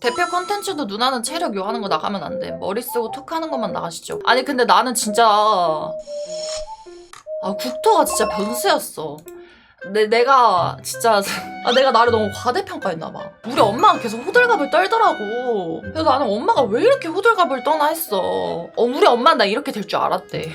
대표 컨텐츠도 누나는 체력 요하는 거 나가면 안 돼. 머리 쓰고 톡하는 것만 나가시죠. 아니 근데 나는 진짜 아 국토가 진짜 변수였어. 내, 내가 진짜 아, 내가 나를 너무 과대평가했나 봐. 우리 엄마가 계속 호들갑을 떨더라고. 그래서 나는 엄마가 왜 이렇게 호들갑을 떠나 했어. 어, 우리 엄마는 나 이렇게 될 줄 알았대.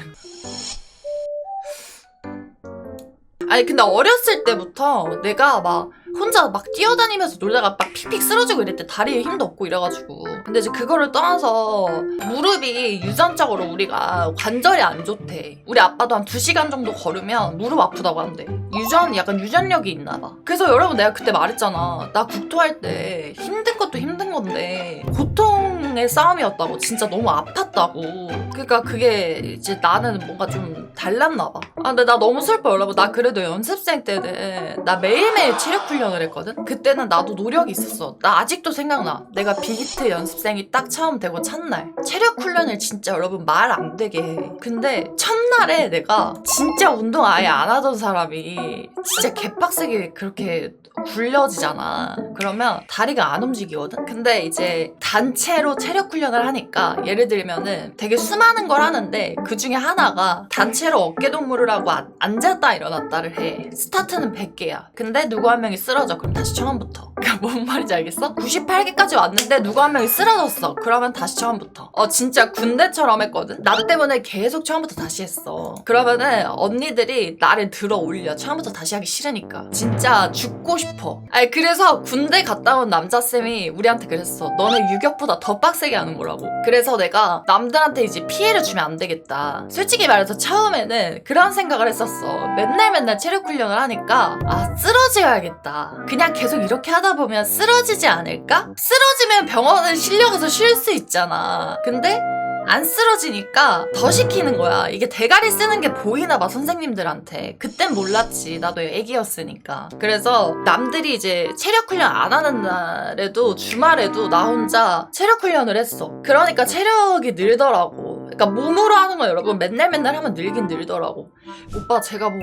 아니 근데 어렸을 때부터 내가 막 혼자 막 뛰어다니면서 놀다가 막 픽픽 쓰러지고 이랬대 다리에 힘도 없고 이래가지고. 근데 이제 그거를 떠나서 무릎이 유전적으로 우리가 관절이 안 좋대. 우리 아빠도 한 2시간 정도 걸으면 무릎 아프다고 한대. 유전 약간 유전력이 있나 봐. 그래서 여러분 내가 그때 말했잖아. 나 국토할 때 힘든 것도 힘든 건데 고통의 싸움이었다고. 진짜 너무 아팠다고. 그러니까 그게 이제 나는 뭔가 좀 달랐나 봐. 아, 근데 나 너무 슬퍼 여러분. 나 그래도 연습생 때는 나 매일매일 체력 훈련 을 했거든? 그때는 나도 노력이 있었어. 나 아직도 생각나. 내가 비기트 연습생이 딱 처음 되고 첫날. 체력 훈련을 진짜 여러분 말 안 되게 해. 근데 첫 날에 내가 진짜 운동 아예 안 하던 사람이 진짜 개빡세게 그렇게 굴려지잖아. 그러면 다리가 안 움직이거든? 근데 이제 단체로 체력 훈련을 하니까 예를 들면은 되게 수많은 걸 하는데 그 중에 하나가 단체로 어깨 동무를 하고 아- 앉았다 일어났다를 해. 스타트는 100개야. 근데 누구 한 명이 쓰러져. 그럼 다시 처음부터. 그러니까 뭔 말인지 알겠어? 98개까지 왔는데 누구 한 명이 쓰러졌어. 그러면 다시 처음부터. 어 진짜 군대처럼 했거든? 나 때문에 계속 처음부터 다시 했어. 그러면은 언니들이 나를 들어 올려. 처음부터 다시 하기 싫으니까. 진짜 죽고 싶어. 아니 그래서 군대 갔다 온 남자 쌤이 우리한테 그랬어. 너는 유격보다 더 빡세게 하는 거라고. 그래서 내가 남들한테 이제 피해를 주면 안 되겠다. 솔직히 말해서 처음에는 그런 생각을 했었어. 맨날 맨날 체력 훈련을 하니까 아 쓰러져야겠다. 그냥 계속 이렇게 하다 보면 쓰러지지 않을까? 쓰러지면 병원을 실려가서 쉴 수 있잖아. 근데 안 쓰러지니까 더 시키는 거야. 이게 대가리 쓰는 게 보이나 봐, 선생님들한테. 그땐 몰랐지. 나도 애기였으니까. 그래서 남들이 이제 체력 훈련 안 하는 날에도 주말에도 나 혼자 체력 훈련을 했어. 그러니까 체력이 늘더라고. 그러니까 몸으로 하는 건 여러분 맨날 맨날 하면 늘긴 늘더라고. 오빠 제가 뭐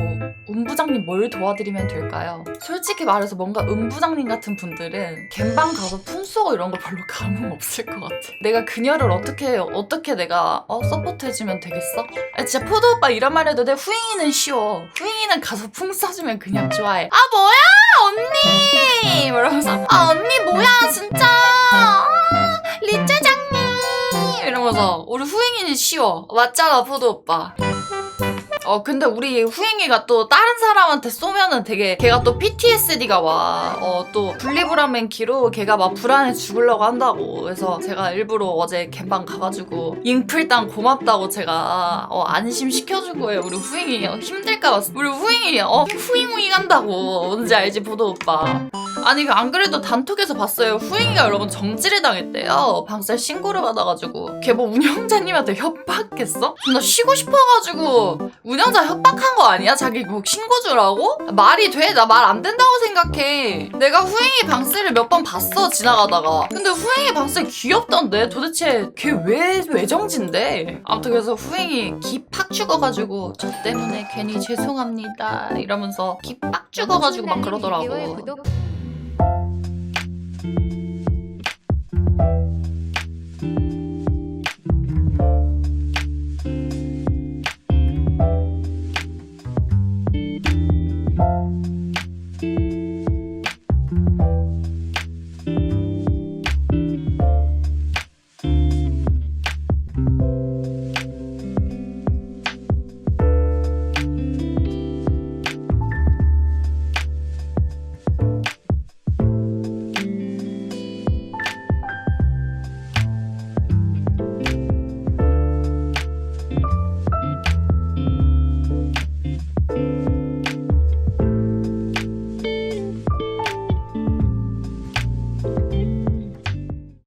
음부장님 뭘 도와드리면 될까요? 솔직히 말해서 뭔가 음부장님 같은 분들은 갬방 가서 품쏘고 이런 거 별로 감흥 없을 것 같아. 내가 그녀를 어떻게 어떻게 내가 어 서포트 해주면 되겠어? 아, 진짜 포도 오빠 이런 말 해도 돼. 후잉이는 쉬워. 후잉이는 가서 풍 쏴주면 그냥 좋아해. 아 뭐야 언니 이러면서 아 언니 뭐야 진짜 아, 리짜 장님 이러면서 우리 후잉이는 쉬워. 맞잖아 포도 오빠. 어 근데 우리 후잉이가 또 다른 사람한테 쏘면은 되게 걔가 또 PTSD가 와. 어 또 분리불안 맨키로 걔가 막 불안해 죽으려고 한다고. 그래서 제가 일부러 어제 갬방 가가지고 잉플당 고맙다고 제가 어 안심 시켜주고 해요. 우리 후잉이 어, 힘들까봐 우리 후잉이 어 후잉후잉 한다고. 뭔지 알지 보도 오빠. 아니 그안 그래도 단톡에서 봤어요. 후잉이가 여러분 정지를 당했대요. 방살 신고를 받아가지고 걔 뭐 운영자님한테 협박했어? 나 쉬고 싶어가지고 운 영자 협박한 거 아니야? 자기 뭐 신고 주라고? 말이 돼? 나 말 안 된다고 생각해. 내가 후잉이 방스를 몇 번 봤어 지나가다가. 근데 후잉이 방스 귀엽던데 도대체 걔 왜 외정진데? 아무튼 그래서 후잉이 기팍 죽어가지고 저 때문에 괜히 죄송합니다 이러면서 기팍 죽어가지고 막 그러더라고.